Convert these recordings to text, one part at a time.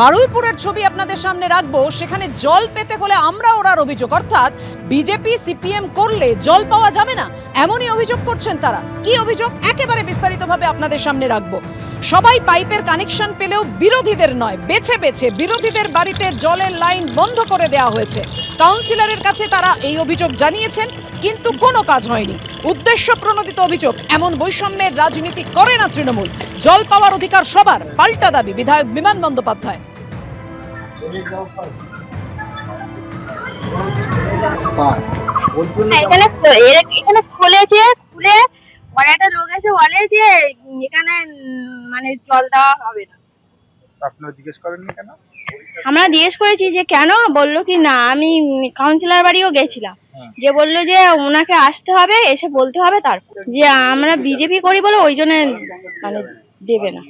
বারুইপুরের ছবি আপনাদের সামনে রাখব। সেখানে জল পেতে হলে আমরা ওরার অভিযোগ। অর্থাৎ বিজেপি, সিপিএম করলে জল পাওয়া যাবে না? এমনই অভিযোগ করছেন তারা। কি অভিযোগ? একেবারে বিস্তারিতভাবে আপনাদের সামনে রাখব। সবাই পাইপের কানেকশন পেলেও বিরোধীদের নয়, বেছে বেছে বিরোধীদের বাড়িতে জলের লাইন বন্ধ করে দেওয়া হয়েছে। কাউন্সিলরের কাছে তারা এই অভিযোগ জানিয়েছেন, কিন্তু কোনো কাজ হয়নি। উদ্দেশ্য প্রণোদিত অভিযোগ, এমন বৈষম্যের রাজনীতি করে না তৃণমূল। জল পাওয়ার অধিকার সবার পাল্টা দাবি বিধায়ক বিমান বন্দ্যোপাধ্যায়। এখানে এখানে খুলেছে খুলে পরে একটা লোক এসে বলে যে এখানে মানে জল দেওয়া হবে না। আপনারা জিজ্ঞেস করেননি কেন? আমরা জিজ্ঞেস করেছি যে কেন? বলল কি না আমি কাউন্সিলর বাড়িও গেছিলাম। যে বলল যে ওনাকে আসতে হবে এসে বলতে হবে তারপর। যে আমরা বিজেপি করি বলে ওই জন্য মানে দেবে না।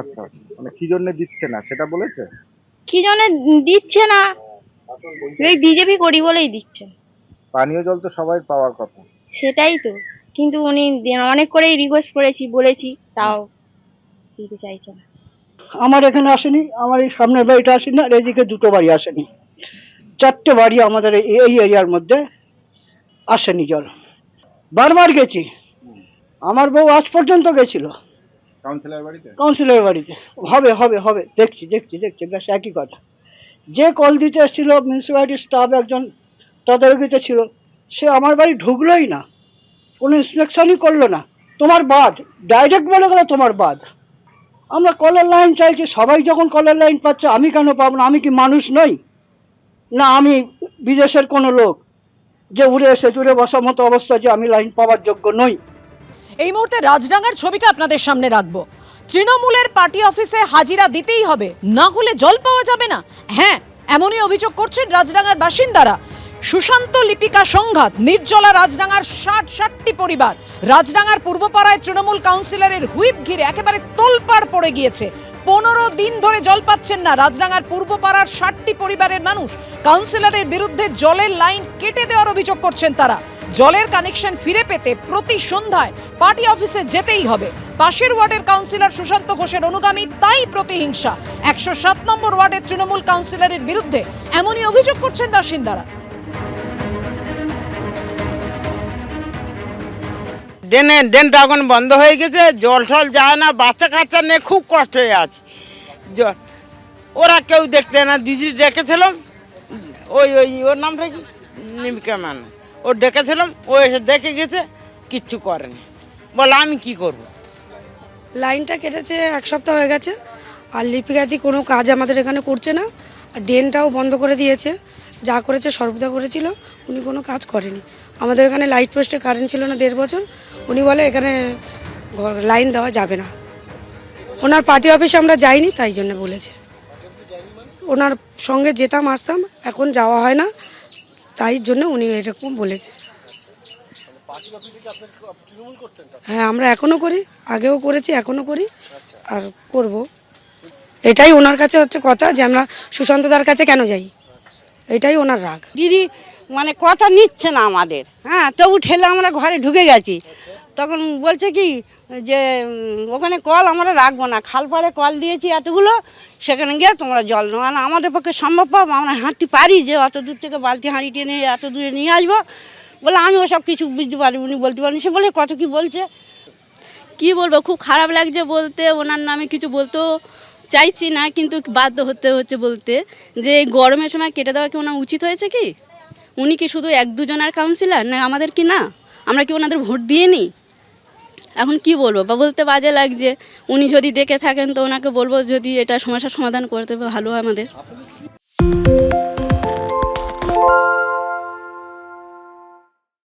আচ্ছা মানে কি জন্য দিচ্ছে না সেটা বলেছে? কি জন্য দিচ্ছে না? ওই বিজেপি করি বলেই দিচ্ছে। পানীয় জল তো সবাই পাওয়ার কথা। সেটাই তো কিন্তু উনি অনেক করেই রিকোয়েস্ট করেছি বলেছি তাও দিতে চাইছে না। আমার এখানে আসেনি আমার এই সামনের বাড়িটা আসেনি আর এদিকে দুটো বাড়ি আসেনি। চারটে বাড়ি আমাদের এই এই এরিয়ার মধ্যে আসেনি জল। বারবার গেছি। আমার বউ আজ পর্যন্ত গেছিল। কাউন্সিলর বাড়িতে? কাউন্সিলর বাড়িতে। হবে হবে হবে। দেখছি দেখছি দেখছি। ব্যাস একই কথা। যে কল দিতে এসেছিল মিউনিসিপ্যালিটির স্টাফ একজন তদারকিতে ছিল, সে আমার বাড়ি ঢুকলোই না। কোনো ইন্সপেকশনই করল না। তোমার বাদ। ডাইরেক্ট বলে গেলো তোমার বাদ। আমরা কলের লাইন চাইছি, সবাই যখন কলের লাইন পাচ্ছে, আমি কেন পাবো না? আমি কি মানুষ নই? না, আমি বিদেশের কোনো লোক। যে উড়ে এসে, জুড়ে বসার মতো অবস্থা যে আমি লাইন পাওয়ার যোগ্য নই। এই মুহূর্তে রাজডাঙ্গার ছবিটা আপনাদের সামনে রাখব। তৃণমূলের পার্টি অফিসে হাজিরা দিতেই হবে। না হলে জল পাওয়া যাবে না। হ্যাঁ এমনই অভিযোগ করছেন রাজডাঙ্গার বাসিন্দারা। সুশান্ত লিপিকা সংঘাত, নির্জলা রাজডাঙ্গার ষাট ষাটটি পরিবার। রাজডাঙ্গার পূর্বপাড়ায় তৃণমূল কাউন্সিলরের হুইপ ঘিরে একেবারে তোলপাড় পড়ে গিয়েছে। পনেরো দিন ধরে জল পাচ্ছেন না রাজডাঙ্গার পূর্বপাড়ার ষাটটি পরিবারের মানুষ। কাউন্সিলরের বিরুদ্ধে জলের লাইন কেটে দেওয়ার অভিযোগ করছেন তারা। জলের কানেকশন ফিরে পেতে প্রতি সন্ধ্যায় পার্টি অফিসে যেতেই হবে। পাশের ওয়ার্ডের কাউন্সিলর সুশান্ত ঘোষের অনুগামী তাই প্রতিহিংসা। একশো সাত নম্বর ওয়ার্ডের তৃণমূল কাউন্সিলরের বিরুদ্ধে এমনই অভিযোগ করছেন বাসিন্দারা। ড্রেনে ড্রেনটা এখন বন্ধ হয়ে গেছে, জল টল যায় না, বাচ্চা কাচ্চা নিয়ে খুব কষ্ট হয়ে আছে। ওরা কেউ দেখতে না, দিদি ডেকেছিলাম, ওই ওই, ওর নামটা কি? নিমিকা মান ও ডেকেছিলাম, ও এসে দেখে গেছে, কিচ্ছু করেনি। বলে, আমি কি করব। লাইনটা কেটেছে, এক সপ্তাহ হয়ে গেছে, আর লিপিকাদি কোনো কাজ আমাদের এখানে করছে না, আর ড্রেনটাও বন্ধ করে দিয়েছে, যা করেছে সর্বদা করেছিল, উনি কোনো কাজ করেনি। আমাদের এখানে লাইট পোস্টে কারেন্ট ছিল না দেড় বছর, উনি বলে, এখানে লাইন দেওয়া যাবে না। ওনার পার্টি অফিসে আমরা যাইনি, তাই জন্য বলেছে। ওনার সঙ্গে যেতাম, আসতাম, এখন যাওয়া হয় না। তাই জন্য উনি এরকম বলেছে। হ্যাঁ আমরা এখনও করি, আগেও করেছি, এখনও করি, আর করব। এটাই ওনার কাছে হচ্ছে কথা যে আমরা সুশান্ত দার কাছে কেন যাই? এটাই ওনার রাগ। দিদি মানে কথা নিচ্ছে না আমাদের। হ্যাঁ তবু ঠেলে আমরা ঘরে ঢুকে গেছি। তখন বলছে কি, যে ওখানে কল আমরা রাখব না। খাল পাড়ে কল দিয়েছি এতগুলো, সেখানে গিয়ে তোমরা জল নেওয়া মানে আমাদের পক্ষে সম্ভব পাবো আমরা হাঁটতে পারি যে, অত দূর থেকে বালতি হাঁড়ি টেনে এত দূরে নিয়ে আসব। বলে আমি ওসব কিছু বুঝতে পারি উনি বলতে পারেন সে বলে, কত কি বলছে? কি বলব, খুব খারাপ লাগছে বলতে, ওনার নামে কিছু বলতেও চাইছি না, কিন্তু বাধ্য হতে হচ্ছে বলতে। যে, গরমের সময় কেটে দেওয়া কি ওনার উচিত হয়েছে কি? উনি কি শুধু এক দুজনের কাউন্সিলর না, আমাদের কি না? আমরা কি ওনাদের ভোট দিয়ে নিই এখন কি বলব? বা বলতে বাজে লাগছে। উনি যদি দেখে থাকেন, তো ওনাকে বলব যদি এটা সমস্যার সমাধান করতে ভালো আমাদের।